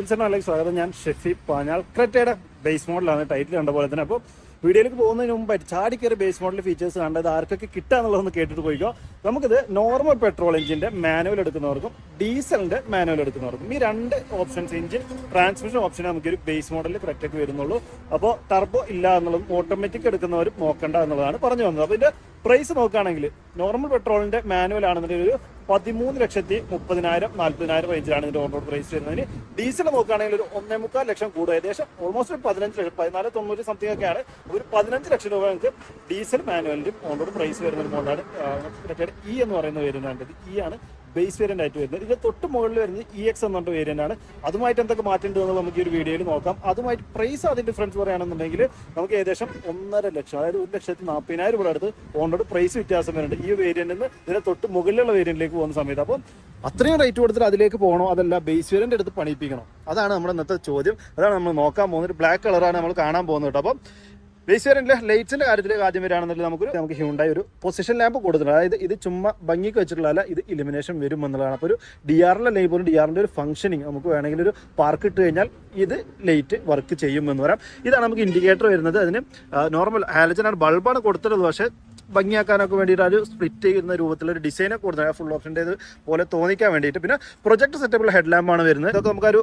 ഇൻസറിനാലേക്ക് സ്വാഗതം. ഞാൻ ഷെഫി പാഞ്ഞാൾ. ക്രെറ്റയുടെ ബേസ് മോഡലാണ് ടൈറ്റിൽ കണ്ട പോലെ തന്നെ. അപ്പോൾ വീഡിയോയിലേക്ക് പോകുന്നതിന് ചാടി കയറി ബേസ് മോഡൽ ഫീച്ചേഴ്സ് കണ്ടത് ആർക്കൊക്കെ കിട്ടാന്നുള്ളതൊന്ന് കേട്ടിട്ട് പോയിക്കോ. നമുക്കിത് നോർമൽ പെട്രോൾ എഞ്ചിന്റെ മാനുവൽ എടുക്കുന്നവർക്കും ഡീസലിന്റെ മാനുവൽ എടുക്കുന്നവർക്കും ഈ രണ്ട് ഓപ്ഷൻസ് എഞ്ചിൻ ട്രാൻസ്മിഷൻ ഓപ്ഷൻ നമുക്ക് ഒരു ബേസ് മോഡലിൽ ക്രെറ്റയ്ക്ക് വരുന്നുള്ളൂ. അപ്പോൾ ടർബോ ഇല്ല എന്നുള്ളതും ഓട്ടോമാറ്റിക് എടുക്കുന്നവരും നോക്കണ്ട എന്നുള്ളതാണ് പറഞ്ഞു വന്നത്. അപ്പോൾ ഇതിന്റെ പ്രൈസ് നോക്കുകയാണെങ്കിൽ നോർമൽ പെട്രോളിന്റെ മാനുവൽ ആണെന്നുണ്ടെങ്കിൽ ഒരു പതിമൂന്ന് ലക്ഷത്തി മുപ്പതിനായിരം നാല്പതിനായിരം റേഞ്ചിലാണ് ഇതിന്റെ ഓൺറോഡ് പ്രൈസ് വരുന്നതിന് ഡീസൽ നോക്കുകയാണെങ്കിൽ ഒരു ഒന്നേ മുക്കാൽ ലക്ഷം കൂടും. ഏകദേശം ഓൾമോസ്റ്റ് ഒരു പതിനഞ്ച് ലക്ഷം പതിനാല് തൊണ്ണൂറ് സംതിങ് ഒക്കെയാണ് ഒരു പതിനഞ്ച് ലക്ഷം രൂപ നിങ്ങൾക്ക് ഡീസൽ മാനുവലിന്റെ ഓൺറോഡ് പ്രൈസ് വരുന്ന ഒരു മോഡാണ് ഇ എന്ന് പറയുന്ന വരുന്നത് ഇ ആണ് ബേസ് വേരിയന്റ് ആയിട്ട് വരുന്നത്. ഇതിന്റെ തൊട്ട് മുകളിൽ വരുന്നത് ഇ എക്സ് എന്ന് പറഞ്ഞ വേരിയന്റ് ആണ്. അതുമായിട്ട് എന്തൊക്കെ മാറ്റേണ്ടത് നമുക്ക് ഈ ഒരു വീഡിയോയിൽ നോക്കാം. അതുമായിട്ട് പ്രൈസ് അതിന്റെ ഡിഫറൻസ് പറയുകയാണെന്നുണ്ടെങ്കിൽ നമുക്ക് ഏകദേശം ഒന്നര ലക്ഷം അതായത് ഒരു ലക്ഷത്തി നാൽപ്പതിനായിരം രൂപ അടുത്ത് ഓണോട് പ്രൈസ് വ്യത്യാസം വരുന്നുണ്ട്. ഈ വേരിയന്റിൽ നിന്ന് ഇതിന്റെ തൊട്ട് മുകളിലുള്ള വേരിയന്റിലേക്ക് പോകുന്ന സമയത്ത്. അപ്പം അത്രയും റേറ്റ് കൊടുത്തിട്ട് അതിലേക്ക് പോകണോ? അതല്ല ബേസ് വേരിയന്റ് എടുത്ത് പണിയിപ്പിക്കണം? അതാണ് നമ്മുടെ ഇന്നത്തെ ചോദ്യം. അതാണ് നമ്മൾ നോക്കാൻ പോകുന്നത്. ബ്ലാക്ക് കളറാണ് നമ്മൾ കാണാൻ പോകുന്നത് കേട്ടോ. അപ്പം ബേസ് വേരിയന്റിലെ ലൈറ്റ്സിന്റെ കാര്യത്തിലേക്ക് ആദ്യം വരികയാണെന്നുണ്ടെങ്കിൽ നമുക്ക് നമുക്ക് ഹ്യൂണ്ടായി ഒരു പൊസിഷൻ ലാമ്പ് കൊടുത്തിട്ടുണ്ട്. അതായത് ഇത് ചുമ്മാ ഭംഗിക്ക് വെച്ചിട്ടുള്ളതല്ല ഇത് ഇലിമിനേഷൻ വരും എന്നുള്ളതാണ്. അപ്പോൾ ഒരു ഡി ആറിലെ ലൈ പോലും ഡി ആറിന്റെ ഒരു ഫംഗ്ഷനിങ് നമുക്ക് വേണമെങ്കിൽ ഒരു പാർക്ക് ഇട്ട് കഴിഞ്ഞാൽ ഇത് ലൈറ്റ് വർക്ക് ചെയ്യും എന്ന് പറയാം. ഇതാണ് നമുക്ക് ഇൻഡിക്കേറ്റർ വരുന്നത്. അതിന് നോർമൽ ഹാലജനാണ് ബൾബാണ് കൊടുത്തിട്ടുള്ളത്. പക്ഷേ ഭംഗിയാക്കാനൊക്കെ വേണ്ടിയിട്ട് ഒരു സ്പ്ലിറ്റ് ചെയ്യുന്ന രൂപത്തിലൊരു ഡിസൈനൊക്കെ കൊടുത്തത് ഫുൾ ഓപ്ഷന്റെ പോലെ തോന്നിക്കാൻ വേണ്ടിയിട്ട്. പിന്നെ പ്രൊജക്ട് സെറ്റപ്പിലുള്ള ഹെഡ് ലാമ്പാണ് വരുന്നത്. ഇതൊക്കെ നമുക്കൊരു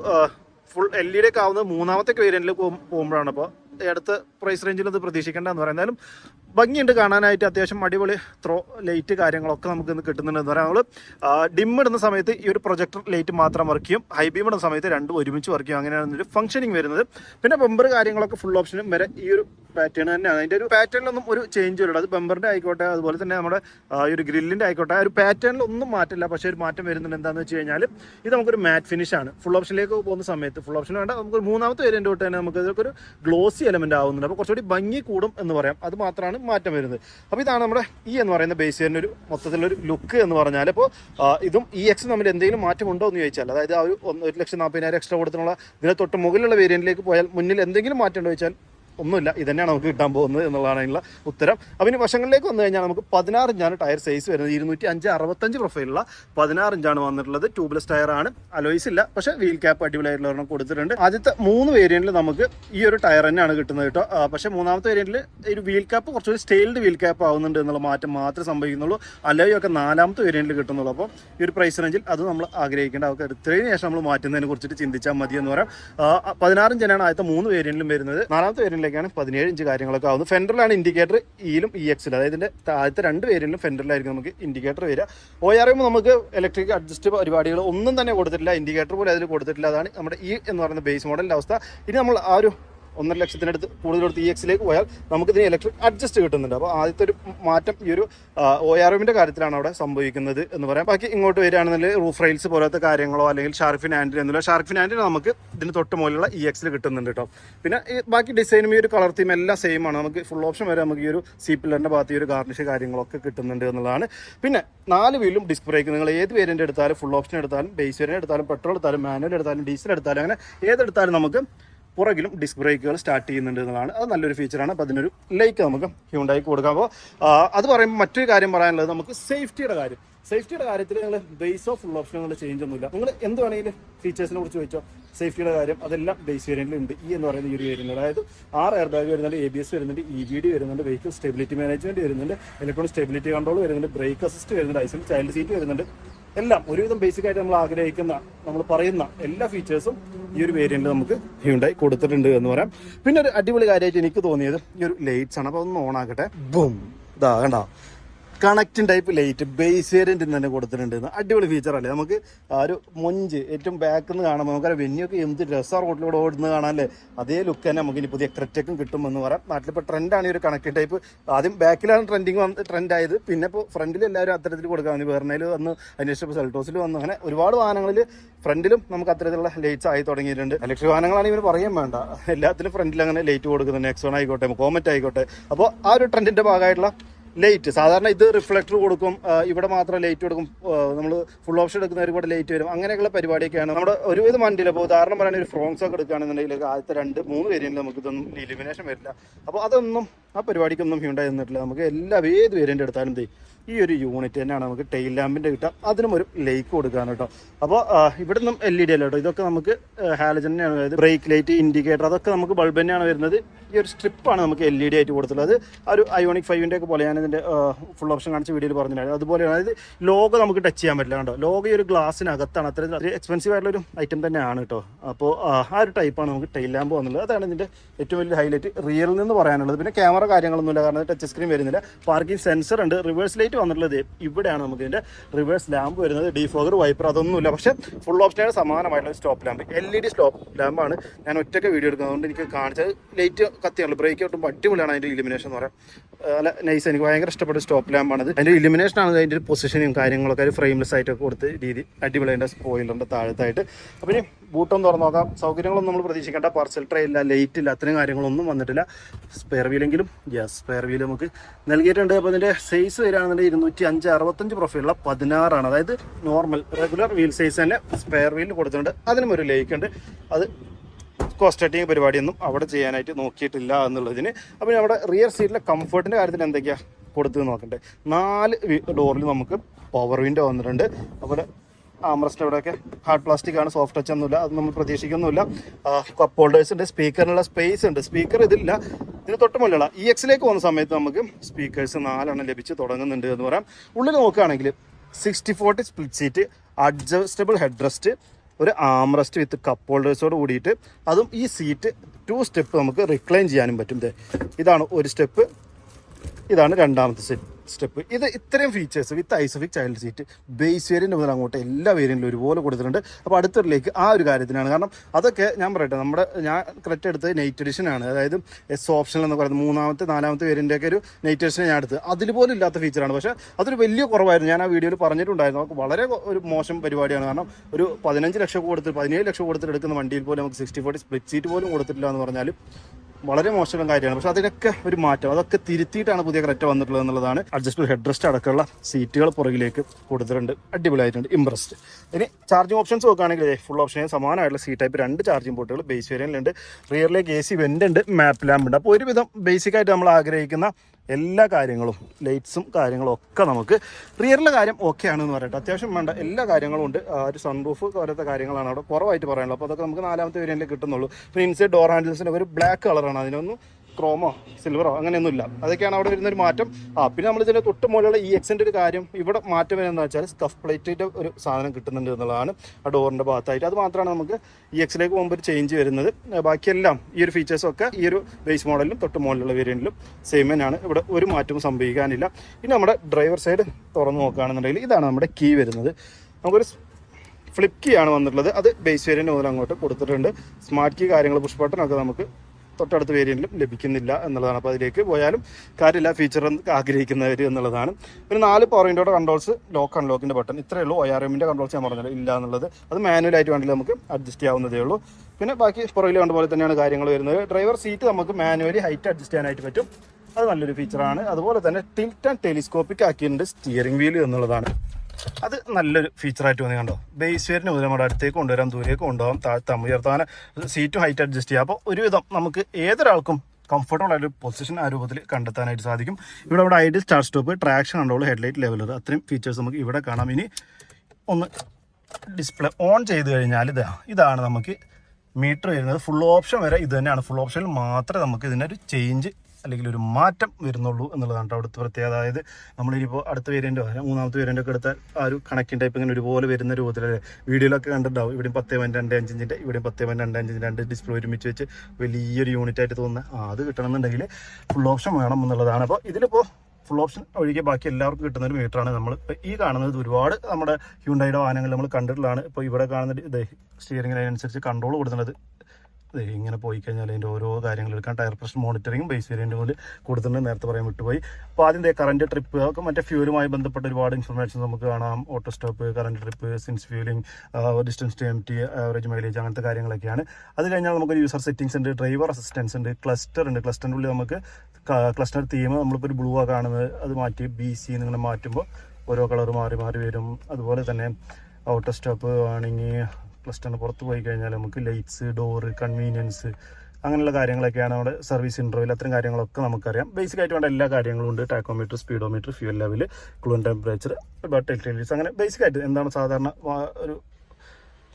ഫുൾ എൽ ഇ ഡി ഒക്കെ ആവുന്നത് മൂന്നാമത്തെ വേരിയന്റിൽ പോകുമ്പോഴാണ്. അപ്പോൾ അടുത്ത പ്രൈസ് റേഞ്ചിൽ അത് പ്രതീക്ഷിക്കേണ്ട എന്ന് പറയാം. എന്തായാലും ഭംഗിയുണ്ട് കാണാനായിട്ട്. അത്യാവശ്യം അടിപൊളി ത്രോ ലൈറ്റ് കാര്യങ്ങളൊക്കെ നമുക്ക് ഇന്ന് കിട്ടുന്നുണ്ടെന്ന് പറഞ്ഞാൽ നമ്മൾ ഡിം ഇടുന്ന സമയത്ത് ഈ ഒരു പ്രൊജക്ടർ ലൈറ്റ് മാത്രം വർക്ക് ചെയ്യും. ഹൈ ബീം ഇടുന്ന സമയത്ത് രണ്ടും ഒരുമിച്ച് വർക്ക് ചെയ്യും. അങ്ങനെയാണ് ഒരു ഫംഗ്ഷനിങ് വരുന്നത്. പിന്നെ ബമ്പർ കാര്യങ്ങളൊക്കെ ഫുൾ ഓപ്ഷനും വരെ ഈ ഒരു പാറ്റേൺ തന്നെയാണ് അതിന്റെ ഒരു പാറ്റേണിലൊന്നും ഒരു ചേഞ്ച് വരില്ല അത് ബമ്പറിന്റെ ആയിക്കോട്ടെ അതുപോലെ തന്നെ നമ്മുടെ ഈ ഒരു ഗ്രില്ലിന്റെ ആയിക്കോട്ടെ ഒരു പാറ്റേണിലൊന്നും മാറ്റില്ല പക്ഷേ ഒരു മാറ്റം വരുന്നുണ്ട് എന്താണെന്ന് വെച്ച് കഴിഞ്ഞാൽ ഇത് നമുക്കൊരു മാറ്റ് ഫിനിഷ് ആണ്. ഫുൾ ഓപ്ഷനിലേക്ക് പോകുന്ന സമയത്ത് ഫുൾ ഓപ്ഷൻ വേണ്ട നമുക്ക് മൂന്നാമത്തെ വേരിയന്റ് തൊട്ട് തന്നെ നമുക്ക് ഇതൊക്കെ ഒരു ഗ്ലോസി എലമെന്റ് ആവുന്നുണ്ട്. അപ്പോൾ കുറച്ചുകൂടി ഭംഗി കൂടും എന്ന് പറയാം. അത് മാത്രമാണ് മാറ്റം വരുന്നത്. അപ്പോൾ ഇതാണ് നമ്മുടെ ഇ എന്ന് പറയുന്ന ബേസിയറിന്റെ ഒരു മൊത്തത്തിലൊരു ലുക്ക് എന്ന് പറഞ്ഞാൽ അപ്പോൾ ഇതും ഇ എക്സ് തമ്മിൽ എന്തെങ്കിലും മാറ്റമുണ്ടോ എന്ന് ചോദിച്ചാൽ അതായത് ആ ഒരു ഒരു ലക്ഷം നാൽപ്പതിനായിരം എക്സ്ട്രാ കൊടുത്തിട്ടുള്ള ഇതിനെ തൊട്ട് മുകളിലുള്ള വേരിയന്റിലേക്ക് പോയാൽ മുന്നിൽ എന്തെങ്കിലും മാറ്റം ഉണ്ടോ ചോദിച്ചാൽ ഒന്നുമില്ല. ഇത് തന്നെയാണ് നമുക്ക് കിട്ടാൻ പോകുന്നത് എന്നുള്ളതാണ് അതിനുള്ള ഉത്തരം. അപ്പം വശങ്ങളിലേക്ക് വന്നു കഴിഞ്ഞാൽ നമുക്ക് പതിനാറ് ഇഞ്ചാണ് ടയർ സൈസ് വരുന്നത്. ഇരുന്നൂറ്റി അഞ്ച് അറുപത്തഞ്ച് പ്രൊഫൈലുള്ള പതിനാറ് ഇഞ്ചാണ് വന്നിട്ടുള്ളത്. ട്യൂബ്ലെസ് ടയർ ആണ് അലോയ്സ് ഇല്ല. പക്ഷേ വീൽ ക്യാപ്പ് അടിപൊളിയായിട്ടുള്ള ഒരെണ്ണം കൊടുത്തിട്ടുണ്ട്. ആദ്യത്തെ മൂന്ന് വേരിയന്റിൽ നമുക്ക് ഈ ഒരു ടയർ തന്നെയാണ് കിട്ടുന്നത് കേട്ടോ. പക്ഷേ മൂന്നാമത്തെ വേരിയന്റിൽ ഒരു വീൽ ക്യാപ്പ് കുറച്ചുകൂടി സ്റ്റൈൽഡ് വീൽ ക്യാപ്പ് ആവുന്നുണ്ട് എന്നുള്ള മാറ്റം മാത്രമേ സംഭവിക്കുന്നുള്ളൂ. അലോയും ഒക്കെ നാലാമത്തെ വേരിയന്റിൽ കിട്ടുന്നുള്ളൂ. അപ്പോൾ ഈ ഒരു പ്രൈസ് റേഞ്ചിൽ അത് നമ്മൾ ആഗ്രഹിക്കേണ്ട അവർക്ക് ഇത്രയും ശേഷം നമ്മൾ മാറ്റുന്നതിനെ കുറിച്ചിട്ട് ചിന്തിച്ചാൽ മതി എന്ന് പറയാം പതിനാറ് ജനാണ് ആദ്യത്തെ മൂന്ന് വേരിയന്റിലും വരുന്നത്. നാലാമത്തെ വേരിയന്റിലേക്കാണ് പതിനേഴ് ഇഞ്ച് കാര്യങ്ങളൊക്കെ ആവുന്നത്. ഫെൻഡറിലാണ് ഇൻഡിക്കേറ്റർ ഇയിലും ഇ എക്സിലും അതായത് ഇതിന്റെ ആദ്യത്തെ രണ്ട് പേരിലും ഫെൻഡറിലായിരിക്കും നമുക്ക് ഇൻഡിക്കേറ്റർ വരിക. ഒ ആർ നമുക്ക് ഇലക്ട്രിക് അഡ്ജസ്റ്റ് പരിപാടികൾ ഒന്നും തന്നെ കൊടുത്തിട്ടില്ല. ഇൻഡിക്കേറ്റർ പോലും അതിൽ കൊടുത്തിട്ടില്ല. അതാണ് നമ്മുടെ ഇ എന്ന് പറയുന്ന ബേസ് മോഡലിന്റെ അവസ്ഥ. ഇനി നമ്മൾ ആ ഒരു ഒന്നര ലക്ഷത്തിനടുത്ത് കൂടുതൽ കൊടുത്ത് ഇ എക്സിലേക്ക് പോയാൽ നമുക്ക് ഇതിന് ഇലക്ട്രിക് അഡ്ജസ്റ്റ് കിട്ടുന്നുണ്ട്. അപ്പോൾ ആദ്യത്തെ ഒരു മാറ്റം ഈ ഒരു ഒ ആർ എമ്മിന്റെ കാര്യത്തിലാണ് അവിടെ സംഭവിക്കുന്നത് എന്ന് പറയാം. ബാക്കി ഇങ്ങോട്ട് വരികയാണെന്നുണ്ടെങ്കിൽ റൂഫ് റെയിൽസ് പോലത്തെ കാര്യങ്ങളോ അല്ലെങ്കിൽ ഷാർഫിൻ ആൻഡിൽ എന്നുള്ള ഷാർഫിൻ ആൻഡിൽ നമുക്ക് ഇതിന് തൊട്ട് മുകളിലുള്ള ഇ എക്സിൽ കിട്ടുന്നുണ്ട് കേട്ടോ. പിന്നെ ബാക്കി ഡിസൈനും ഈ ഒരു കളർ തീം എല്ലാം സെയിം ആണ്. നമുക്ക് ഫുൾ ഓപ്ഷൻ വരെ നമുക്ക് ഈ ഒരു സി പില്ലറിന്റെ ഭാഗത്ത് ഈ ഒരു ഗാർണിഷ് കാര്യങ്ങളൊക്കെ കിട്ടുന്നുണ്ട് എന്നുള്ളതാണ്. പിന്നെ നാല് വീലും ഡിസ്ക് ബ്രേക്ക് നിങ്ങൾ ഏത് വേരിയന്റ് എടുത്താലും ഫുൾ ഓപ്ഷൻ എടുത്താലും ബേസ് വേരിയന്റ് എടുത്താലും പെട്രോൾ എടുത്താലും മാനുവൽ എടുത്താലും ഡീസൽ എടുത്താലും അങ്ങനെ ഏതെടുത്താലും നമുക്ക് പുറകിലും ഡിസ്ക് ബ്രേക്കുകൾ സ്റ്റാർട്ട് ചെയ്യുന്നുണ്ട് എന്നുള്ളതാണ്. അത് നല്ലൊരു ഫീച്ചറാണ് അപ്പോൾ അതിനൊരു ലൈക്ക് നമുക്ക് ഹ്യൂണ്ടായി കൊടുക്കാം. അപ്പോൾ അത് പറയുമ്പോൾ മറ്റൊരു കാര്യം പറയാനുള്ളത് നമുക്ക് സേഫ്റ്റിയുടെ കാര്യം. സേഫ്റ്റിയുടെ കാര്യത്തിൽ നിങ്ങൾ base of full option change ഒന്നുമില്ല. നിങ്ങൾ എന്ത് വേണമെങ്കിലും ഫീച്ചേഴ്സിനെ കുറിച്ച് ചോദിച്ചോ. സേഫ്റ്റിയുടെ കാര്യം അതെല്ലാം ബേസ് വേരിയന്റിൽ ഉണ്ട്. ഈ എന്ന് പറയുന്ന ഈ ഒരു വേരിയന്റ് അതായത് ആറ് എയർ ബാഗ് വരുന്നുണ്ട് എ ബി എസ് വരുന്നുണ്ട് ഇ ബി ഡി വരുന്നുണ്ട് വെഹിക്കിൾ സ്റ്റെബിലിറ്റി മാനേജ്മെന്റ് വരുന്നുണ്ട് ഇലക്ട്രോണിക് സ്റ്റെബിലിറ്റി കൺട്രോൾ വരുന്നുണ്ട് ബ്രേക്ക് അസിസ്റ്റ് വരുന്നുണ്ട് ഐസിൽ ചൈൽഡ് സീറ്റ് വരുന്നുണ്ട്. എല്ലാം ഒരുവിധം ബേസിക് ആയിട്ട് നമ്മൾ ആഗ്രഹിക്കുന്ന നമ്മൾ പറയുന്ന എല്ലാ ഫീച്ചേഴ്സും ഈ ഒരു വേരിയന്റിൽ നമുക്ക് ഹ്യൂണ്ടായി കൊടുത്തിട്ടുണ്ട് എന്ന് പറയാം. പിന്നെ ഒരു അടിപൊളി കാര്യമായിട്ട് എനിക്ക് തോന്നിയത് ഈ ഒരു ലൈറ്റ്സ് ആണ്. അപ്പോൾ ഒന്ന് ഓൺ ആക്കട്ടെ. ബും. ഇതാ കണ്ടോ? Connecting type light base variant തന്നെ കൊടുത്തിട്ടുണ്ട്. അടിപൊളി ഫീച്ചർ അല്ലേ? നമുക്ക് ആ ഒരു മൊഞ്ച് ഏറ്റവും ബാക്കിൽ നിന്ന് കാണുമ്പോൾ നമുക്കൊരു വെന്യൊക്കെ എന്ത് രസമാണ് റോട്ടിലൂടെ ഓടുന്നത് കാണാനല്ലേ അതേ ലുക്ക് തന്നെ നമുക്ക് ഇനി പുതിയ ക്രെറ്റക്കും കിട്ടുമെന്ന് പറയാം. നാട്ടിലിപ്പോൾ ട്രെൻഡാണ് ഈ ഒരു കണക്റ്റിംഗ് ടൈപ്പ് ആദ്യം ബാക്കിലാണ് ട്രെൻഡിങ് വന്ന് ട്രെൻഡായത് പിന്നെ ഇപ്പോൾ ഫ്രണ്ടിൽ എല്ലാവരും അത്തരത്തിൽ കൊടുക്കാൻ വന്നു വേർണയിൽ വന്ന് അതിനുശേഷം ഇപ്പോൾ സെൽട്ടോസിൽ വന്നു അങ്ങനെ ഒരുപാട് വാഹനങ്ങളിൽ ഫ്രണ്ടിലും നമുക്ക് അത്തരത്തിലുള്ള ലൈറ്റ്സ് ആയി തുടങ്ങിയിട്ടുണ്ട്. ഇലക്ട്രിക് വാഹനങ്ങളാണ് ഇവർ പറയാൻ വേണ്ട. എല്ലാത്തിലും ഫ്രണ്ടിൽ അങ്ങനെ ലൈറ്റ് കൊടുക്കുന്നുണ്ട്. നെക്സോൺ ആയിക്കോട്ടെ കോമറ്റ് ആയിക്കോട്ടെ. അപ്പോൾ ആ ഒരു ട്രെൻഡിന്റെ ഭാഗമായിട്ടുള്ള ലൈറ്റ് സാധാരണ ഇത് റിഫ്ലക്ടർ കൊടുക്കും. ഇവിടെ മാത്രം ലൈറ്റ് കൊടുക്കും. നമ്മൾ ഫുൾ ഓപ്ഷൻ എടുക്കുന്നവർ കൂടെ ലൈറ്റ് വരും. അങ്ങനെയൊക്കെയുള്ള പരിപാടിയൊക്കെയാണ്. നമ്മുടെ ഒരുവിധ വണ്ടിയിൽ ഇപ്പോൾ ഉദാഹരണം പറയുകയാണെങ്കിൽ ഒരു ഫ്രോങ്സ് ഒക്കെ എടുക്കുകയാണെന്നുണ്ടെങ്കിൽ ആദ്യത്തെ രണ്ട് മൂന്ന് വേരിയന്റിൽ നമുക്ക് ഇതൊന്നും ഇലിമിനേഷൻ വരില്ല. അപ്പോൾ അതൊന്നും ആ പരിപാടിക്കൊന്നും ഹ്യൂണ്ടായി നിന്നിട്ടില്ല. നമുക്ക് എല്ലാ ഏത് വേരിയന്റ് എടുത്താലും തേ ഈ ഒരു യൂണിറ്റ് തന്നെയാണ് നമുക്ക് ടെയിൽ ലാമ്പിന്റെ കിട്ടുക. അതിനും ഒരു ലൈക്ക് കൊടുക്കാൻ കേട്ടോ. അപ്പോൾ ഇവിടെ നിന്നും എൽ ഇ ഡി അല്ല കേട്ടോ. ഇതൊക്കെ നമുക്ക് ഹാലജൻ തന്നെയാണ് അതായത് ബ്രേക്ക് ലൈറ്റ് ഇൻഡിക്കേറ്റർ അതൊക്കെ നമുക്ക് ബൾബ് തന്നെയാണ് വരുന്നത്. ഈ ഒരു സ്ട്രിപ്പാണ് നമുക്ക് എൽ ഇ ഡി ആയിട്ട് കൊടുത്തുള്ളത് ആ ഒരു ഐയോണിക് ഫൈവിന്റെ ഒക്കെ പോലെ ഞാൻ ഇതിന്റെ ഫുൾ ഓപ്ഷൻ കാണിച്ച് വീഡിയോയിൽ പറഞ്ഞിട്ടുണ്ടായിരുന്നു. അതുപോലെ അതായത് ലോഗോ നമുക്ക് ടച്ച് ചെയ്യാൻ പറ്റില്ല കേട്ടോ ലോഗോ ഈ ഒരു ഗ്ലാസ്സിനകത്താണ് അത്രയും എക്സ്പെൻസീവ് ആയിട്ടുള്ള ഒരു ഐറ്റം തന്നെയാണ് കേട്ടോ. അപ്പോൾ ആ ഒരു ടൈപ്പാണ് നമുക്ക് ടൈൽ ലാമ്പ് വന്നുള്ളത് അതാണ് ഇതിന്റെ ഏറ്റവും വലിയ ഹൈലൈറ്റ് റിയൽ നിന്ന് പറയാനുള്ളത്. പിന്നെ ക്യാമറ കാര്യങ്ങളൊന്നുമില്ല കാരണം ടച്ച് സ്ക്രീൻ വരുന്നില്ല. പാർക്കിംഗ് സെൻസർ ഉണ്ട് റിവേഴ്സ് ലൈറ്റ് വന്നിട്ടുള്ളത് ഇവിടെയാണ് നമുക്ക് ഇതിന്റെ റിവേഴ്സ് ലാമ്പ് വരുന്നത്. ഡിഫോഗർ വൈപ്പർ അതൊന്നുമില്ല. പക്ഷേ ഫുൾ ഓപ്ഷനായിട്ട് സമാനമായിട്ടുള്ള stop lamp L E D stop ലാമ്പാണ് ഞാൻ ഒറ്റയ്ക്ക് വീഡിയോ എടുക്കുന്നത്. അതുകൊണ്ട് എനിക്ക് കാണിച്ചത് ലൈറ്റ് കത്തിയാണല്ലോ. ബ്രേക്ക് ഔട്ടും അടിപൊളിയാണ് അതിന്റെ ഇലിമിനേഷൻ എന്ന് പറയാം. നല്ല നൈസ് എനിക്ക് ഭയങ്കര ഇഷ്ടപ്പെട്ട സ്റ്റോപ്പ് ലാമ്പാണത് അതിന്റെ ഇലിമിനേഷൻ ആണ് അതിന്റെ ഒരു പൊസിഷനും കാര്യങ്ങളൊക്കെ ഒരു ഫ്രെയിംലെസ് ആയിട്ടൊക്കെ കൊടുത്ത് രീതി അടിപൊളി അതിന്റെ സ്പോയിലുണ്ട് താഴത്തായിട്ട്. അപ്പം ഇനി ബൂട്ടൊന്ന് തുറന്ന് നോക്കാം. സൗകര്യങ്ങളൊന്നും നമ്മൾ പ്രതീക്ഷിക്കേണ്ട. പാർസൽ ട്രേ ഇല്ല ലൈറ്റ് ഇല്ല അത്രയും കാര്യങ്ങളൊന്നും വന്നിട്ടില്ല. സ്പെയർ വീലെങ്കിലും യെസ് സ്പെയർ വീൽ നമുക്ക് നൽകിയിട്ടുണ്ട്. അപ്പോൾ ഇതിന്റെ സൈസ് വരികയാണെന്നുണ്ടെങ്കിൽ ഇരുന്നൂറ്റി അഞ്ച് അറുപത്തഞ്ച് പ്രൊഫൈലുള്ള പതിനാറാണ്. അതായത് നോർമൽ റെഗുലർ വീൽ സൈസ് തന്നെ സ്പെയർ വീൽ കൊടുത്തിട്ടുണ്ട്. അതിനും ഒരു ലൈക്ക് ഉണ്ട്. അത് കോസ്റ്റേറ്റിംഗ് പരിപാടിയൊന്നും അവിടെ ചെയ്യാനായിട്ട് നോക്കിയിട്ടില്ല എന്നുള്ളതിന്. അപ്പോൾ നമ്മുടെ റിയർ സീറ്റിലെ കംഫർട്ടിന്റെ കാര്യത്തിൽ എന്തൊക്കെയാണ് കൊടുത്ത് നോക്കണ്ടേ. നാല് ഡോറിൽ നമുക്ക് പവർ വിൻഡോ വന്നിട്ടുണ്ട്. അതുപോലെ ആംറസ്റ്റ് ഇവിടെയൊക്കെ ഹാർഡ് പ്ലാസ്റ്റിക് ആണ് സോഫ്റ്റ് ടച്ച് ഒന്നുമില്ല അത് നമ്മൾ പ്രതീക്ഷിക്കുന്നില്ല കപ്പ് ഹോൾഡേഴ്സ് ഉണ്ട് സ്പീക്കറിനുള്ള സ്പേസ് ഉണ്ട്. സ്പീക്കർ ഇതില്ല ഇതിന് തൊട്ടുമല്ല ഇ എക്സിലേക്ക് പോകുന്ന സമയത്ത് നമുക്ക് സ്പീക്കേഴ്സ് നാലെണ്ണം ലഭിച്ച് തുടങ്ങുന്നുണ്ട് എന്ന് പറയാം. ഉള്ളിൽ നോക്കുകയാണെങ്കിൽ sixty forty split seat adjustable head rest ഒരു ആംറസ്റ്റ് വിത്ത് കപ്പ് ഹോൾഡേഴ്സോട് കൂടിയിട്ട് അതും ഈ സീറ്റ് ടു സ്റ്റെപ്പ് നമുക്ക് റിക്ലൈൻ ചെയ്യാനും പറ്റും ഇതാണ് ഒരു സ്റ്റെപ്പ് ഇതാണ് രണ്ടാമത്തെ സെറ്റ് സ്റ്റെപ്പ് ഇത് ഇത്രയും features with isofix child seat base variant മുതൽ അങ്ങോട്ട് എല്ലാ വേരിയന്റിലും ഒരുപോലെ കൊടുത്തിട്ടുണ്ട്. അപ്പോൾ അടുത്തൊരിലേക്ക് ആ ഒരു കാര്യത്തിനാണ്. കാരണം അതൊക്കെ ഞാൻ പറയട്ടെ നമ്മുടെ ഞാൻ കറക്റ്റ് എടുത്തത് നൈറ്റ് എഡിഷൻ ആണ്. അതായത് എസ് ഓപ്ഷൻ എന്ന് പറയുന്നത് മൂന്നാമത്തെ നാലാമത്തെ വേരിയന്റെ ഒക്കെ ഒരു നൈറ്റ് എഡിഷൻ ഞാൻ എടുത്തത്. അതിൽ ഇല്ലാത്ത ഫീച്ചറാണ് പക്ഷേ അതൊരു വലിയ കുറവായിരുന്നു. ഞാൻ ആ വീഡിയോയിൽ പറഞ്ഞിട്ടുണ്ടായിരുന്നു. നമുക്ക് വളരെ ഒരു മോശം പരിപാടിയാണ്. കാരണം ഒരു പതിനഞ്ച് ലക്ഷം കൊടുത്ത് പതിനേഴ് ലക്ഷം കൊടുത്തിട്ട് എടുക്കുന്ന വണ്ടിയിൽ പോലും നമുക്ക് സിക്സ്റ്റി ഫോർട്ടി സ്പ്ലിറ്റ് സീറ്റ് പോലും കൊടുത്തിട്ടില്ല എന്ന് പറഞ്ഞാൽ വളരെ മോശം കാര്യമാണ്. പക്ഷെ അതിനൊക്കെ ഒരു മാറ്റം. അതൊക്കെ തിരുത്തിയിട്ടാണ് പുതിയ ക്രെറ്റ വന്നിട്ടുള്ളത് എന്നുള്ളതാണ്. അഡ്ജസ്റ്റബിൾ ഹെഡ് റെസ്റ്റ് അടക്കമുള്ള സീറ്റുകൾ പുറകിലേക്ക് കൊടുത്തിട്ടുണ്ട് അടിപൊളിയായിട്ടുണ്ട്. ഇംപ്രസ്ഡ് ഇനി ചാർജിങ് ഓപ്ഷൻസ് നോക്കുകയാണെങ്കിൽ ഫുൾ ഓപ്ഷൻ സമാനമായിട്ടുള്ള സി ടൈപ്പ് രണ്ട് ചാർജിങ് പോർട്ടുകൾ ബേസ് വേരിയന്റിലുണ്ട് റിയറിലേക്ക് എ സി വെന്റ് ഉണ്ട്. മാപ്പ് ലാമ്പ് ഉണ്ട്. അപ്പോൾ ഒരുവിധം ബേസിക്കായിട്ട് നമ്മൾ ആഗ്രഹിക്കുന്ന എല്ലാ കാര്യങ്ങളും ലൈറ്റ്സും കാര്യങ്ങളും ഒക്കെ നമുക്ക് റിയറിലെ കാര്യം ഓക്കെ ആണെന്ന് പറയട്ടെ. അത്യാവശ്യം വേണ്ട എല്ലാ കാര്യങ്ങളും ഉണ്ട്. ഒരു സൺറൂഫ് പോലത്തെ കാര്യങ്ങളാണ് അവിടെ കുറവായിട്ട് പറയാനുള്ളത്. അപ്പോൾ അതൊക്കെ നമുക്ക് നാലാമത്തെ വേരിയന്റിൽ കിട്ടുന്നുള്ളൂ. പിന്നെ ഇൻസൈഡ് ഡോർ ഹാൻഡിൽസിന്റെ ഒരു ബ്ലാക്ക് കളറാണ് അതിനൊന്നും ക്രോമോ സിൽവറോ അങ്ങനെയൊന്നുമില്ല. അതൊക്കെയാണ് അവിടെ വരുന്ന ഒരു മാറ്റം. ആ പിന്നെ നമ്മൾ ഇതിന്റെ തൊട്ട് മുകളിലുള്ള ഈ എക്സിന്റെ ഒരു കാര്യം ഇവിടെ മാറ്റം വരുന്നത് വെച്ചാൽ സ്കഫ് പ്ലേറ്റിന്റെ ഒരു സാധനം കിട്ടുന്നുണ്ട് എന്നുള്ളതാണ് ആ ഡോറിന്റെ ഭാഗത്തായിട്ട്. അത് മാത്രമാണ് നമുക്ക് ഈ എക്സിലേക്ക് പോകുമ്പോൾ ഒരു ചേഞ്ച് വരുന്നത്. ബാക്കിയെല്ലാം ഈ ഒരു ഫീച്ചേഴ്സൊക്കെ ഈ ഒരു ബേസ് മോഡലിലും തൊട്ട് മുകളിലുള്ള വേരിയന്റിലും സെയിം തന്നെയാണ്. ഇവിടെ ഒരു മാറ്റവും സംഭവിക്കാനില്ല. ഇനി നമ്മുടെ ഡ്രൈവർ സൈഡ് തുറന്ന് നോക്കുകയാണെന്നുണ്ടെങ്കിൽ ഇതാണ് നമ്മുടെ കീ വരുന്നത്. നമുക്കൊരു ഫ്ലിപ്പ് കീ ആണ് വന്നിട്ടുള്ളത്. അത് ബേസ് വേരിയന്റ് മുതൽ അങ്ങോട്ട് കൊടുത്തിട്ടുണ്ട്. സ്മാർട്ട് കീ കാര്യങ്ങൾ പുഷ് ബട്ടണൊക്കെ നമുക്ക് തൊട്ടടുത്ത വേരിയന്റിലും ലഭിക്കുന്നില്ല എന്നുള്ളതാണ്. അപ്പോൾ അതിലേക്ക് പോയാലും കാര്യമില്ല. ഫീച്ചർ ആഗ്രഹിക്കുന്നവർ എന്നുള്ളതാണ്. പിന്നെ നാല് പവർ കൺട്രോൾസ് ലോക്ക് അൺലോക്കിന്റെ ബട്ടൺ ഇത്രയേ ഉള്ളൂ. ഒ ആർ എമ്മിന്റെ കൺട്രോൾസ് ഞാൻ പറഞ്ഞത് ഇല്ല എന്നുള്ളത്. അത് മാനുവലായിട്ട് വേണമെങ്കിൽ നമുക്ക് അഡ്ജസ്റ്റ് ചെയ്യാവുന്നതേ ഉള്ളൂ. പിന്നെ ബാക്കി പുറകിൽ കണ്ട പോലെ തന്നെയാണ് കാര്യങ്ങൾ വരുന്നത്. ഡ്രൈവർ സീറ്റ് നമുക്ക് മാനുവലി ഹൈറ്റ് അഡ്ജസ്റ്റ് ചെയ്യാനായിട്ട് പറ്റും. അത് നല്ലൊരു ഫീച്ചറാണ് അതുപോലെ തന്നെ ടിൽറ്റ് ആൻഡ് ടെലിസ്കോപ്പിക് ആക്കിയിട്ടുണ്ട് സ്റ്റിയറിംഗ് വീൽ എന്നുള്ളതാണ്. അത് നല്ലൊരു ഫീച്ചറായിട്ട് തോന്നി കണ്ടോ? ബേസ് വേരിന് മുതൽ നമ്മുടെ അടുത്തേക്ക് കൊണ്ടുവരാം ദൂരേക്ക് കൊണ്ടുപോകാം താഴ്ത്താം ഉയർത്താൻ. സീറ്റും ഹൈറ്റ് അഡ്ജസ്റ്റ് ചെയ്യാം. അപ്പോൾ ഒരുവിധം നമുക്ക് ഏതൊരാൾക്കും കംഫർട്ടബിൾ ആയിട്ട് പൊസിഷൻ ആ രൂപത്തിൽ കണ്ടെത്താനായിട്ട് സാധിക്കും. ഇവിടെ ഇവിടെ idle start stop traction control headlight leveller അത്രയും ഫീച്ചേഴ്സ് നമുക്ക് ഇവിടെ കാണാം. ഇനി ഒന്ന് ഡിസ്പ്ലേ ഓൺ ചെയ്ത് കഴിഞ്ഞാൽ ഇതാ ഇതാണ് നമുക്ക് മീറ്റർ വരുന്നത്. ഫുൾ ഓപ്ഷൻ വരെ ഇത് തന്നെയാണ്. ഫുൾ ഓപ്ഷനിൽ മാത്രമേ നമുക്ക് ഇതിനൊരു ചേഞ്ച് അല്ലെങ്കിൽ ഒരു മാറ്റം വരുന്നുള്ളൂ എന്നുള്ളതാണ് അവിടുത്തെ പ്രത്യേകത. അതായത് നമ്മളിനിപ്പോൾ അടുത്ത വേരിയന്റോ മൂന്നാമത്തെ വേരിയന്റോ ഒക്കെ എടുത്താൽ ആ ഒരു കണക്കിൻ ടൈപ്പ് ഇങ്ങനെ ഒരുപോലെ വരുന്ന രൂപത്തിൽ വീഡിയോയിലൊക്കെ കണ്ടിട്ടുണ്ടാവും. ഇവിടെയും പത്തേ പോയിന്റ് രണ്ട് അഞ്ചിന്റെ ഇവിടെയും പത്തേ പോയിന്റ് രണ്ട് അഞ്ചിന്റെ രണ്ട് ഡിസ്പ്ലേ ഒരുമിച്ച് വെച്ച് വലിയൊരു യൂണിറ്റ് ആയിട്ട് തോന്നുന്ന അത് കിട്ടണമെന്നുണ്ടെങ്കിൽ ഫുൾ ഓപ്ഷൻ വേണം എന്നുള്ളതാണ്. അപ്പോൾ ഇതിലിപ്പോൾ ഫുൾ ഓപ്ഷൻ ഒഴികെ ബാക്കി എല്ലാവർക്കും കിട്ടുന്ന ഒരു മീറ്ററാണ് നമ്മൾ ഈ കാണുന്നത് ഒരുപാട് നമ്മുടെ ഹ്യൂണ്ടായിയുടെ വാഹനങ്ങൾ നമ്മൾ കണ്ടിട്ടുള്ളതാണ്. ഇപ്പോൾ ഇവിടെ കാണുന്ന ഇത് സ്റ്റിയറിംഗിനനുസരിച്ച് കൺട്രോൾ കൊടുക്കുന്നത് ഇങ്ങനെ പോയി കഴിഞ്ഞാൽ അതിന്റെ ഓരോ കാര്യങ്ങൾ എടുക്കാൻ ടയർ പ്രഷർ മോണിറ്ററിങ്ങും ബേസ് വേരിയന്റ് കൊണ്ട് കൊടുത്തിട്ടുണ്ട്. നേരത്തെ പറയാൻ വിട്ടുപോയി. അപ്പോൾ ആദ്യം കറണ്ട് ട്രിപ്പ് അതൊക്കെ മറ്റേ ഫ്യൂലുമായി ബന്ധപ്പെട്ട ഒരുപാട് ഇൻഫർമേഷൻ നമുക്ക് കാണാം. Auto stop current trip since fueling distance to empty average mileage അങ്ങനത്തെ കാര്യങ്ങളൊക്കെയാണ്. അത് കഴിഞ്ഞാൽ നമുക്ക് യൂസർ സെറ്റിംഗ്സ് ഉണ്ട് ഡ്രൈവർ അസിസ്റ്റൻസ് ഉണ്ട് ക്ലസ്റ്റർ ഉണ്ട്. ക്ലസ്റ്ററിന്റെ ഉള്ളിൽ നമുക്ക് ക്ലസ്റ്റർ തീം നമ്മളിപ്പോൾ ഒരു ബ്ലൂ ആ കാണുന്നത്. അത് മാറ്റി ബി സി നിങ്ങൾ മാറ്റുമ്പോൾ ഓരോ കളർ മാറി മാറി വരും. അതുപോലെ തന്നെ ഔട്ടർ സ്റ്റോപ്പ് ആണെങ്കിൽ ക്ലസ്റ്ററിന് പുറത്ത് പോയി കഴിഞ്ഞാൽ നമുക്ക് ലൈറ്റ്സ് ഡോറ് കൺവീനിയൻസ് അങ്ങനെയുള്ള കാര്യങ്ങളൊക്കെയാണ് നമ്മുടെ സർവീസ് ഇന്റർവ്യൂവിൽ അത്തരം കാര്യങ്ങളൊക്കെ നമുക്കറിയാം. ബേസിക് ആയിട്ട് വേണ്ട എല്ലാ കാര്യങ്ങളും ഉണ്ട്. Tachometer speedometer fuel level coolant temperature ബട്ടൽ അങ്ങനെ ബേസിക് ആയിട്ട് എന്താണ് സാധാരണ ഒരു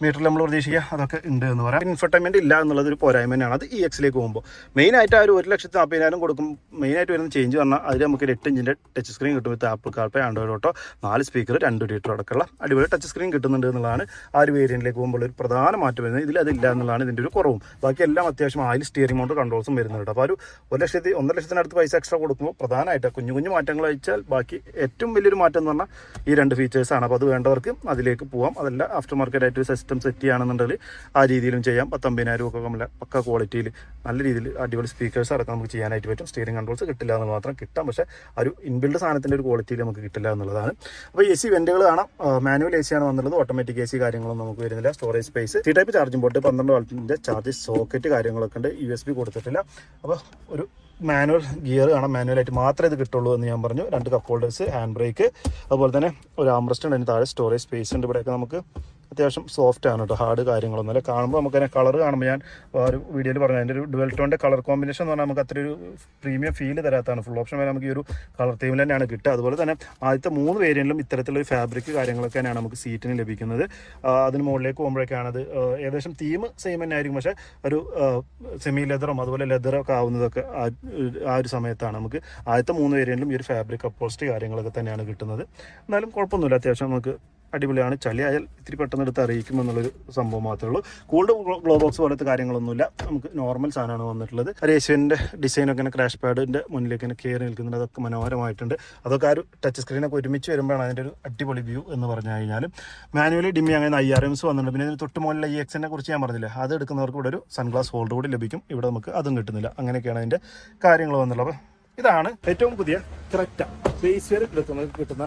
മീറ്ററിൽ നമ്മൾ പ്രതീക്ഷിക്കുക അതൊക്കെ ഉണ്ട് എന്ന് പറയാം. ഇൻഫർടൈൻമെന്റ് ഇല്ല എന്നുള്ളത് ഒരു പോരായ്മ തന്നെയാണ്. അത് ഇ എക്സിലേക്ക് പോകുമ്പോൾ മെയിൻ ആയിട്ട് ആ ഒരു ഒരു ലക്ഷത്തി നാൽപ്പതിനായിരം കൊടുക്കും. മെയിൻ ആയിട്ട് വരുന്ന ചേഞ്ച് പറഞ്ഞാൽ അതിൽ നമുക്ക് എട്ട് ഇഞ്ചിന്റെ ടച്ച് സ്ക്രീൻ കിട്ടും with Apple CarPlay Android auto നാല് സ്പീക്കർ രണ്ട് ലീറ്റർ അടക്കമുള്ള അടിപൊളി ടച്ച് സ്ക്രീൻ കിട്ടുന്നുണ്ട് എന്നുള്ളതാണ് ആ ഒരു വേരിയന്റിലേക്ക് പോകുമ്പോൾ ഒരു പ്രധാന മാറ്റം വരുന്നത്. ഇതിൽ അതില്ല എന്നുള്ളതാണ് ഇതിന്റെ ഒരു കുറവും. ബാക്കി എല്ലാം അത്യാവശ്യം ആയിൽ സ്റ്റിയറിംഗ് മൗണ്ട് കൺട്രോൾസും വരുന്നുണ്ട് അപ്പോൾ ഒരു ഒരു ലക്ഷത്തി ഒന്നര ലക്ഷത്തിനടുത്ത് പൈസ എക്സ്ട്രാ കൊടുക്കുമ്പോൾ പ്രധാനമായിട്ട് കുഞ്ഞു കുഞ്ഞു മാറ്റങ്ങൾ അയച്ചാൽ ബാക്കി ഏറ്റവും വലിയൊരു മാറ്റം എന്ന് പറഞ്ഞാൽ ഈ രണ്ട് ഫീച്ചേഴ്സാണ് അപ്പോൾ അത് വേണ്ടവർക്ക് അതിലേക്ക് പോകാം അതല്ല ആഫ്റ്റർ മാർക്കറ്റ് ആയിട്ട് ഒരു സിസ്റ്റം സെറ്റ് ചെയ്യുകയാണെന്നുണ്ടെങ്കിൽ ആ രീതിയിലും ചെയ്യാം. പത്തൊമ്പതിനായിരം ഒക്കെ നമ്മൾ പക്ക ക്വാളിറ്റിയിൽ നല്ല രീതിയിൽ അടിപൊളി സ്പീക്കേഴ്സ് അടക്കം നമുക്ക് ചെയ്യാനായിട്ട് പറ്റും. സ്റ്റീറിംഗ് കൺട്രോൾസ് കിട്ടില്ല എന്ന് മാത്രം കിട്ടാം. പക്ഷേ ഒരു ഇൻബിൽഡ് സാധനത്തിന്റെ ഒരു ക്വാളിറ്റിയിൽ നമുക്ക് കിട്ടില്ല എന്നുള്ളതാണ്. അപ്പോൾ എ സി വെന്റുകൾ കാണാം. മാനുവൽ എ സി ആണ് വന്നുള്ളത് ഓട്ടോമാറ്റിക് എ സി കാര്യങ്ങളൊന്നും നമുക്ക് വരുന്നില്ല. Storage space C type charging port പന്ത്രണ്ട് വാൾട്ടിന്റെ ചാർജ് സോക്കറ്റ് കാര്യങ്ങളൊക്കെ ഉണ്ട്. യു എസ് ബി കൊടുത്തിട്ടില്ല. അപ്പോൾ ഒരു മാനുവൽ ഗിയർ കാണാം. മാനുവലായിട്ട് മാത്രമേ ഇത് കിട്ടുള്ളൂ എന്ന് ഞാൻ പറഞ്ഞു. രണ്ട് കപ്പ് ഹോൾഡേഴ്സ് ഹാൻഡ് ബ്രേക്ക് അതുപോലെ തന്നെ ഒരു ആംബ്രസ്റ്റ് ഉണ്ട്. അതിന് താഴെ സ്റ്റോറേജ് സ്പേസ് ഉണ്ട്. ഇവിടെയൊക്കെ നമുക്ക് അത്യാവശ്യം സോഫ്റ്റ് ആണ് കേട്ടോ ഹാർഡ് കാര്യങ്ങളൊന്നും. അല്ല കാണുമ്പോൾ നമുക്ക് അതിനെ കളർ കാണുമ്പോൾ ഞാൻ ഒരു വീഡിയോയിൽ പറഞ്ഞു അതിന്റെ ഒരു ഡുവൽ ടോണിന്റെ കളർ കോമ്പിനേഷൻ എന്ന് പറഞ്ഞാൽ നമുക്ക് അത്ര ഒരു പ്രീമിയം ഫീൽ തരാത്താണ് ഫുൾ ഓപ്ഷൻ വരെ നമുക്ക് ഈ ഒരു കളർ തീമിൽ തന്നെയാണ് കിട്ടുക. അതുപോലെ തന്നെ ആദ്യത്തെ മൂന്ന് വേരിയന്റിലും ഇത്തരത്തിലുള്ള ഫാബ്രിക് കാര്യങ്ങളൊക്കെ തന്നെയാണ് നമുക്ക് സീറ്റിന് ലഭിക്കുന്നത്. അതിന് മുകളിലേക്ക് പോകുമ്പോഴേക്കാണ് അത് ഏകദേശം തീം സെയിം തന്നെ ആയിരിക്കും. പക്ഷേ ഒരു സെമി ലെതറും അതുപോലെ ലെതറും ഒക്കെ ആവുന്നതൊക്കെ ആ ഒരു സമയത്താണ് നമുക്ക് ആദ്യത്തെ മൂന്ന് വേരിയന്റിലും ഈ ഒരു ഫാബ്രിക് അപ്പോസ്റ്റ് കാര്യങ്ങളൊക്കെ തന്നെയാണ് കിട്ടുന്നത്. എന്നാലും കുഴപ്പമൊന്നുമില്ല. അത്യാവശ്യം നമുക്ക് അടിപൊളിയാണ്. ചളി ആയാൽ ഇത്തിരി പെട്ടെന്ന് എടുത്ത് അറിയിക്കും എന്നുള്ളൊരു സംഭവം മാത്രമേ ഉള്ളൂ. കൂൾഡ് ഗ്ലോ ബോക്സ് പോലത്തെ കാര്യങ്ങളൊന്നുമില്ല. നമുക്ക് നോർമൽ സാധനമാണ് വന്നിട്ടുള്ളത്. രേശുവിന്റെ ഡിസൈനൊക്കെ ഇങ്ങനെ ക്രാഷ് പാഡിന്റെ മുന്നിലേക്ക് ഇങ്ങനെ കയറി നിൽക്കുന്നുണ്ട്. അതൊക്കെ മനോഹരമായിട്ടുണ്ട്. അതൊക്കെ ആ ഒരു ടച്ച് സ്ക്രീനൊക്കെ ഒരുമിച്ച് വരുമ്പോഴാണ് അതിന്റെ ഒരു അടിപൊളി വ്യൂ എന്ന് പറഞ്ഞു കഴിഞ്ഞാൽ മാനുവലി ഡിമ്മി അങ്ങനെ ഐ ആർ എംസ് വന്നിട്ടുണ്ട്. പിന്നെ ഇതിന് തൊട്ട് മുകളിൽ ഈ എക്സിനെ കുറിച്ച് ഞാൻ പറഞ്ഞില്ല? അത് എടുക്കുന്നവർക്ക് ഇവിടെ ഒരു സൺഗ്ലാസ് ഹോൾഡർ കൂടി ലഭിക്കും. ഇവിടെ നമുക്ക് അതും കിട്ടുന്നില്ല. അങ്ങനെയൊക്കെയാണ് അതിന്റെ കാര്യങ്ങൾ വന്നുള്ളത് ഇതാണ് ഏറ്റവും പുതിയ ക്രെറ്റ ബേസ് വരെ കിട്ടുന്ന കിട്ടുന്ന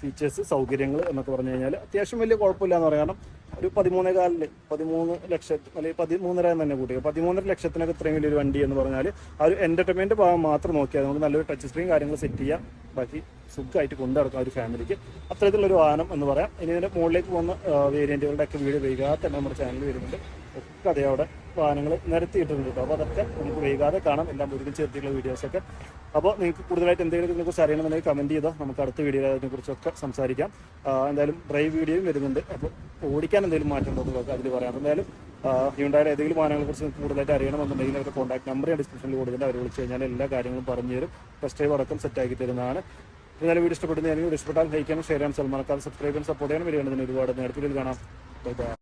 ഫീച്ചേഴ്സ് സൗകര്യങ്ങൾ എന്നൊക്കെ പറഞ്ഞു കഴിഞ്ഞാൽ അത്യാവശ്യം വലിയ കുഴപ്പമില്ല എന്ന് പറയാം. കാരണം ഒരു പതിമൂന്നേ കാലിൽ പതിമൂന്ന് ലക്ഷത്തി അല്ലെങ്കിൽ പതിമൂന്നര എന്ന് തന്നെ കൂട്ടി. പതിമൂന്നര ലക്ഷത്തിനൊക്കെ ഇത്രയും വലിയൊരു വണ്ടി എന്ന് പറഞ്ഞാൽ ആ ഒരു എന്റർടൈൻമെന്റ് ഭാഗം മാത്രം നോക്കിയാൽ നമുക്ക് നല്ലൊരു ടച്ച് സ്ക്രീൻ കാര്യങ്ങൾ സെറ്റ് ചെയ്യാം. ബാക്കി സുഖമായിട്ട് കൊണ്ടുനടക്കാം ഒരു ഫാമിലിക്ക്. അത്തരത്തിലുള്ള ഒരു വാഹനം എന്ന് പറയാം. ഇനി ഇതിന്റെ മുകളിലേക്ക് പോകുന്ന വേരിയന്റുകളുടെയൊക്കെ വീഡിയോ വൈകാതെ തന്നെ നമ്മുടെ ചാനൽ വരുന്നുണ്ട്. ഒക്കെ അതേ അവിടെ വാഹനങ്ങൾ നിരത്തിയിട്ടുണ്ട്. കേട്ടോ അപ്പോൾ അതൊക്കെ നമുക്ക് വൈകാതെ കാണാം. എല്ലാം ഒരുമിച്ച് ചേർത്തിട്ടുള്ള വീഡിയോസൊക്കെ അപ്പോൾ നിങ്ങൾക്ക് കൂടുതലായിട്ട് എന്തെങ്കിലും ഇതിനെക്കുറിച്ച് അറിയണമെന്നുണ്ടെങ്കിൽ കമന്റ് ചെയ്തോ. നമുക്ക് അടുത്ത വീഡിയോയിൽ അതിനെക്കുറിച്ചൊക്കെ സംസാരിക്കാം. എന്തായാലും ഡ്രൈവ് വീഡിയോയും വരുന്നുണ്ട്. അപ്പോൾ ഓടിക്കാൻ എന്തെങ്കിലും മാറ്റം ഉണ്ടോ എന്നൊക്കെ അതിൽ പറയാം. എന്തായാലും ഹ്യൂണ്ടായുടെ ഏതെങ്കിലും വാഹനങ്ങളെക്കുറിച്ച് നിങ്ങൾക്ക് കൂടുതലായിട്ട് അറിയണമെന്നുണ്ടെങ്കിൽ അവരുടെ കോൺടാക്ട് നമ്പർ ഞാൻ ഡിസ്ക്രിപ്ഷനിൽ കൊടുത്തിട്ട് അവർ വിളിച്ച് കഴിഞ്ഞാൽ എല്ലാ കാര്യങ്ങളും പറഞ്ഞു തരും. ഫസ്റ്റ് ഡ്രൈവ് അടക്കം സെറ്റ് ആക്കി തരുന്നതാണ്. എന്നാലും വീഡിയോ ഇഷ്ടപ്പെടുന്ന വീഡിയോ ഇഷ്ടപ്പെട്ടാൽ ലൈക്കാനും ഷെയർ ചെയ്യാനും സൽമാനക്കാർ സബ്സ്ക്രൈബ് ചെയ്യാൻ സപ്പോർട്ട് ചെയ്യാനും. ഇതിന് ഒരുപാട് നേരത്തിൽ കാണാം. Bye bye